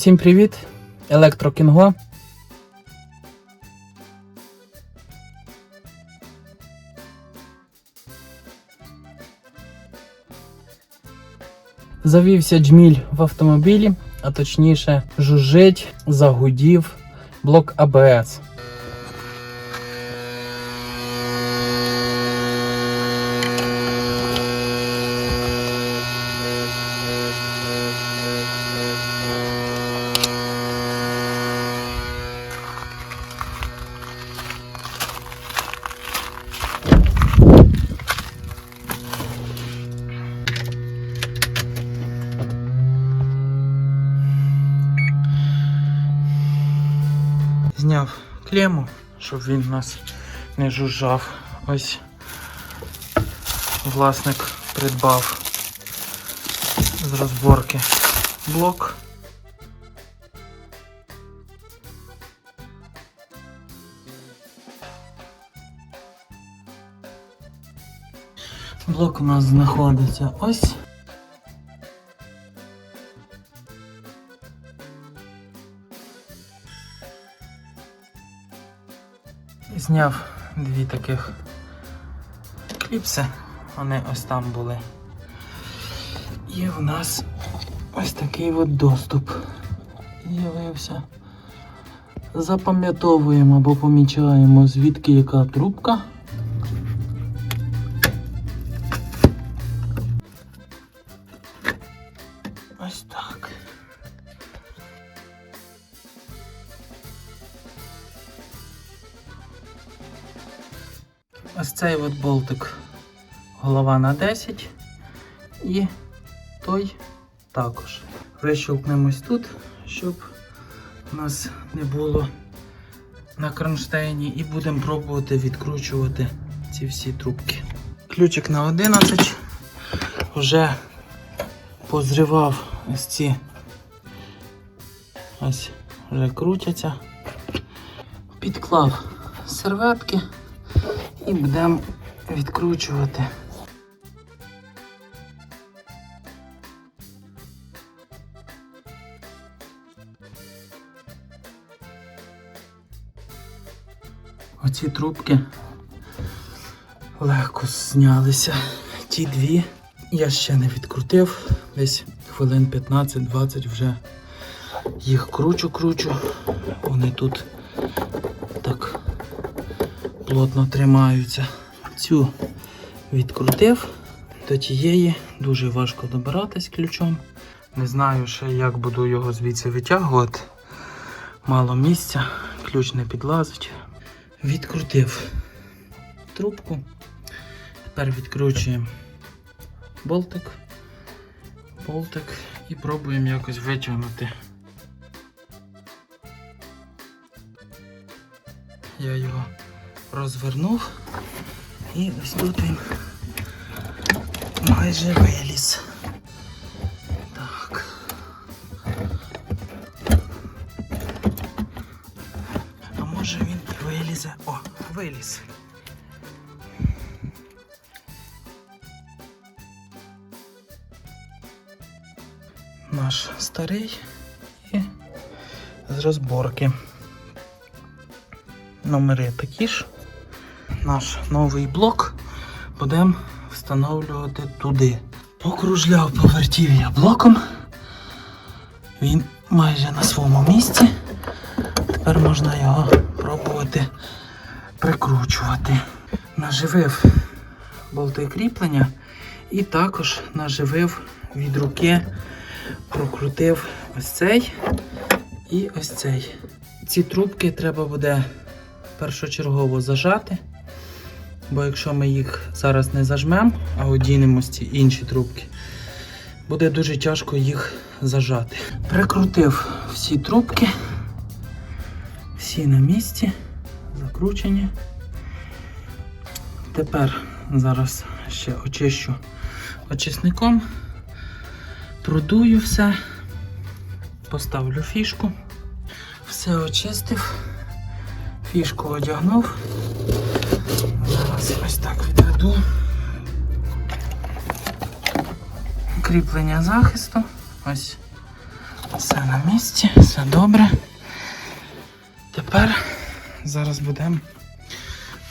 Усім привіт! Електрокінго. Завівся джміль в автомобілі, а точніше, жужжить, загудів блок АБС. Зняв клему, щоб він у нас не жужжав. Ось власник придбав з розборки блок. Блок у нас знаходиться ось. Зняв дві таких кліпси, вони ось там були. І в нас ось такий от доступ з'явився. Запам'ятовуємо або помічаємо, звідки яка трубка. Ось цей от болтик голова на 10 і той також. Вищелкнемось тут, щоб у нас не було на кронштейні і будемо пробувати відкручувати ці всі трубки. Ключик на 11 вже позривав ось ці ось вже крутяться. Підклав серветки і будемо відкручувати. Оці трубки легко знялися. Ті дві я ще не відкрутив. Десь хвилин 15-20 вже їх кручу-кручу. Вони тут плотно тримаються. Цю відкрутив, до тієї дуже важко добиратись ключом. Не знаю ще, як буду його звідси витягувати. Мало місця, ключ не підлазить. Відкрутив трубку. Тепер відкручуємо болтик, болтик і пробуємо якось витягнути. Я його розвернув і ось тут він майже виліз. Так. А може він вилізе. О, виліз. Наш старий і з розборки. Номери такі ж. Наш новий блок будемо встановлювати туди. Покружляв, повертів я блоком. Він майже на своєму місці. Тепер можна його пробувати прикручувати. Наживив болти кріплення і також наживив від руки, прокрутив ось цей і ось цей. Ці трубки треба буде першочергово зажати. Бо якщо ми їх зараз не зажмемо, а одінемо ці інші трубки, буде дуже тяжко їх зажати. Прикрутив всі трубки, всі на місці, закручені. Тепер зараз ще очищу очисником, продую все, поставлю фішку, все очистив, фішку одягнув. Зараз ось так відведу. Кріплення захисту. Ось Все на місці, все добре. Тепер зараз будемо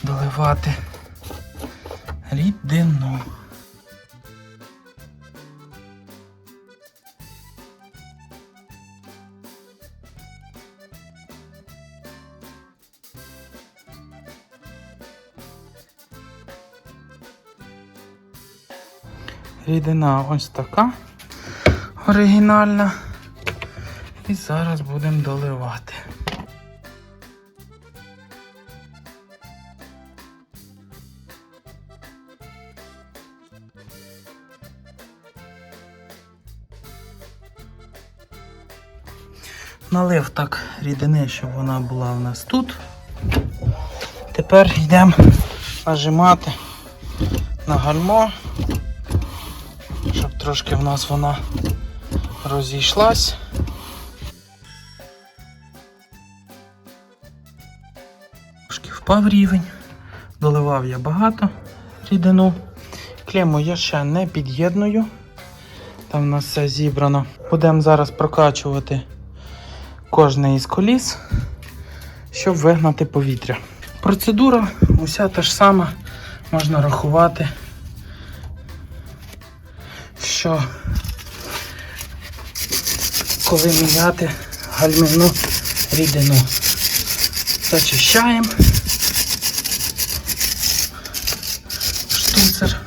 доливати рідину. Рідина ось така оригінальна. І зараз будемо доливати. Налив так рідини, щоб вона була у нас тут. Тепер йдемо нажимати на гальмо, трошки в нас вона розійшлась. Трошки впав рівень, доливав я багато рідину. Клему я ще не під'єдную. Там у нас все зібрано. Будемо зараз прокачувати кожне із коліс, щоб вигнати повітря. Процедура уся та ж сама, можна рахувати, що коли міняти гальмівну рідину. Зачищаємо. Штуцер,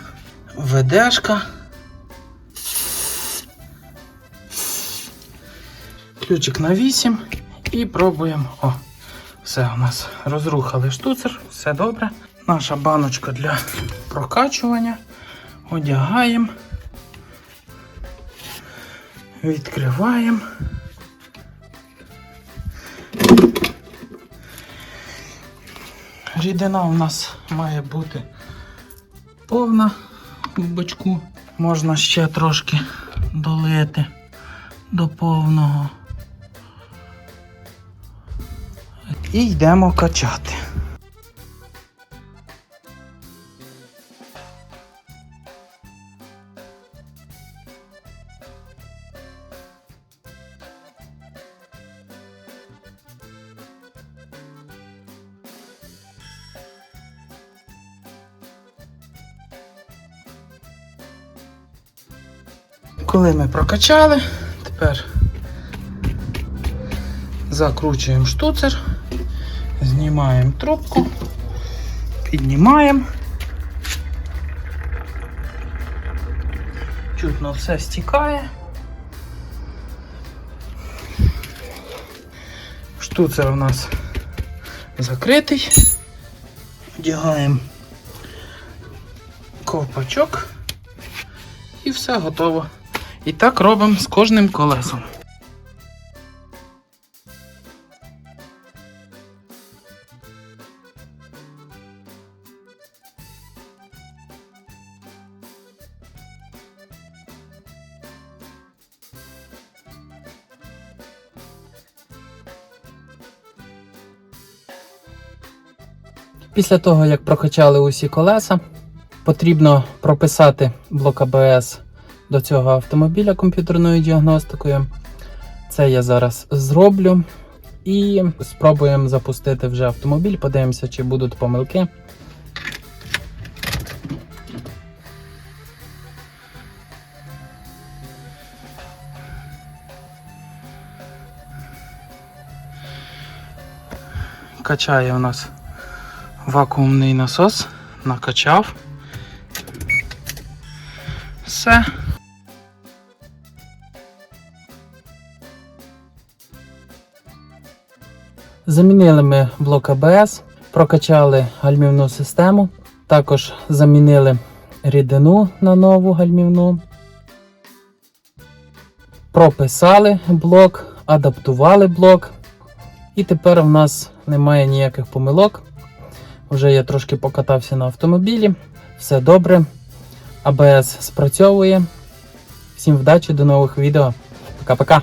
ведешка. Ключик на 8 і пробуємо. О, все у нас розрухали штуцер, все добре. Наша баночка для прокачування. Одягаємо. Відкриваємо. Рідина у нас має бути повна в бачку. Можна ще трошки долити до повного. І йдемо качати. Коли ми прокачали, тепер закручуємо штуцер, знімаємо трубку, піднімаємо. Чутно все стікає. Штуцер у нас закритий. Вдягаємо ковпачок і все готово. І так робимо з кожним колесом. Після того, як прокачали усі колеса, потрібно прописати блок АБС до цього автомобіля комп'ютерною діагностикою. Це я зараз зроблю. І спробуємо запустити вже автомобіль, подивимося, чи будуть помилки. Качає у нас вакуумний насос, накачав. Все. Замінили ми блок АБС, прокачали гальмівну систему, також замінили рідину на нову гальмівну. Прописали блок, адаптували блок. І тепер в нас немає ніяких помилок. Вже я трошки покатався на автомобілі. Все добре. АБС спрацьовує. Всім вдачі, до нових відео. Пока-пока.